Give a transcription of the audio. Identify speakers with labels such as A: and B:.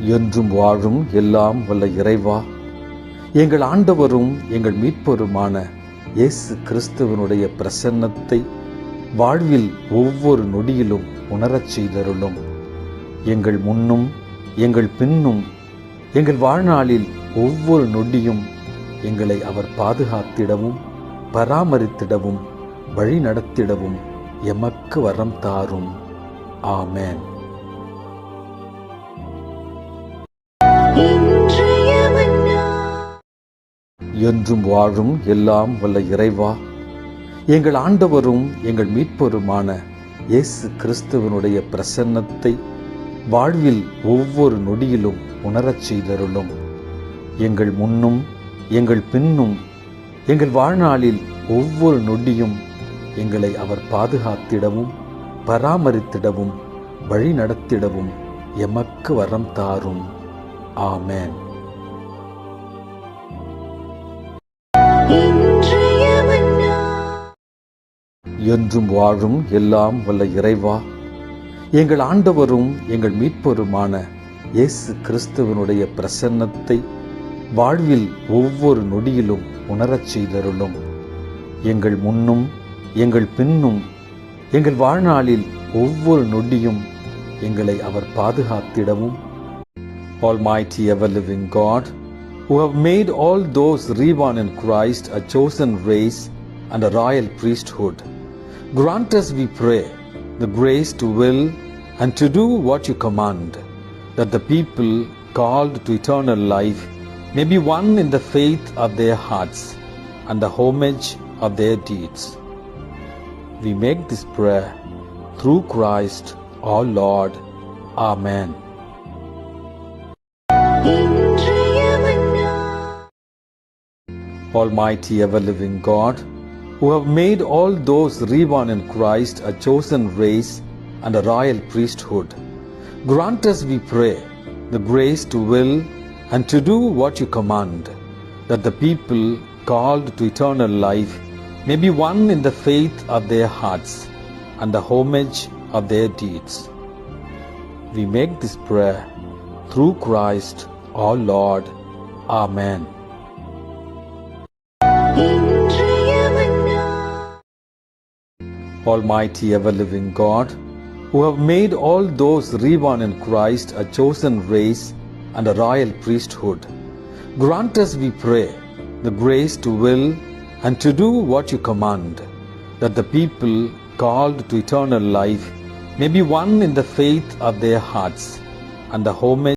A: என்றும் வாழும் எல்லாம் வல்ல இறைவா. எங்கள் ஆண்டவரும் எங்கள் மீட்பருமான இயேசு கிறிஸ்துவனுடைய பிரசன்னத்தை வாழ்வில் ஒவ்வொரு நொடியிலும் உணரச் செய்தருளும். எங்கள் முன்னும் எங்கள் பின்னும் எங்கள் வாழ்நாளில் ஒவ்வொரு நொடியும் எங்களை அவர் பாதுகாத்திடவும் பராமரித்திடவும் வழி நடத்திடவும் எமக்கு வரம் தாரும். ஆமேன். என்றும் வாழும் எல்லாம் வல்ல இறைவா. எங்கள் ஆண்டவரும் எங்கள் மீட்பருமான இயேசு கிறிஸ்துவனுடைய பிரசன்னத்தை வாழ்வில் ஒவ்வொரு நொடியிலும் உணரச் செய்தருளும். எங்கள் முன்னும் எங்கள் பின்னும் எங்கள் வாழ்நாளில் ஒவ்வொரு நொடியும் எங்களை அவர் பாதுகாத்திடவும் பராமரித்திடவும் வழி நடத்திடவும் எமக்கு வரம் தாரும். ஆமென். என்றும் வாழும் எல்லாம் வல்ல இறைவா. எங்கள் ஆண்டவரும் எங்கள் மீட்பருமான இயேசு கிறிஸ்துவனுடைய பிரசன்னத்தை வாழ்வில் ஒவ்வொரு நொடியிலும் உணரச் செய்தருளும். எங்கள் முன்னும் எங்கள் பின்னும் எங்கள் வாழ்நாளில் ஒவ்வொரு நொடியும் எங்களை அவர் பாதுகாத்திடவும். Almighty ever living God who have made all those reborn in Christ a chosen race and a royal priesthood Grant us, we pray, the grace to will and to do what you command, that the people called to eternal life may be one in the faith of their hearts and the homage of their deeds. We make this prayer through Christ our Lord. Amen. Almighty ever living God, who have made all those reborn in Christ a chosen race and a royal priesthood, grant us, we pray, the grace to will and to do what you command, that the people called to eternal life may be one in the faith of their hearts and the homage of their deeds. We make this prayer through Christ our Lord. Amen. Almighty ever living God, who have made all those reborn in Christ a chosen race and a royal priesthood, grant us, we pray, the grace to will and to do what you command, that the people called to eternal life may be one in the faith of their hearts and the homage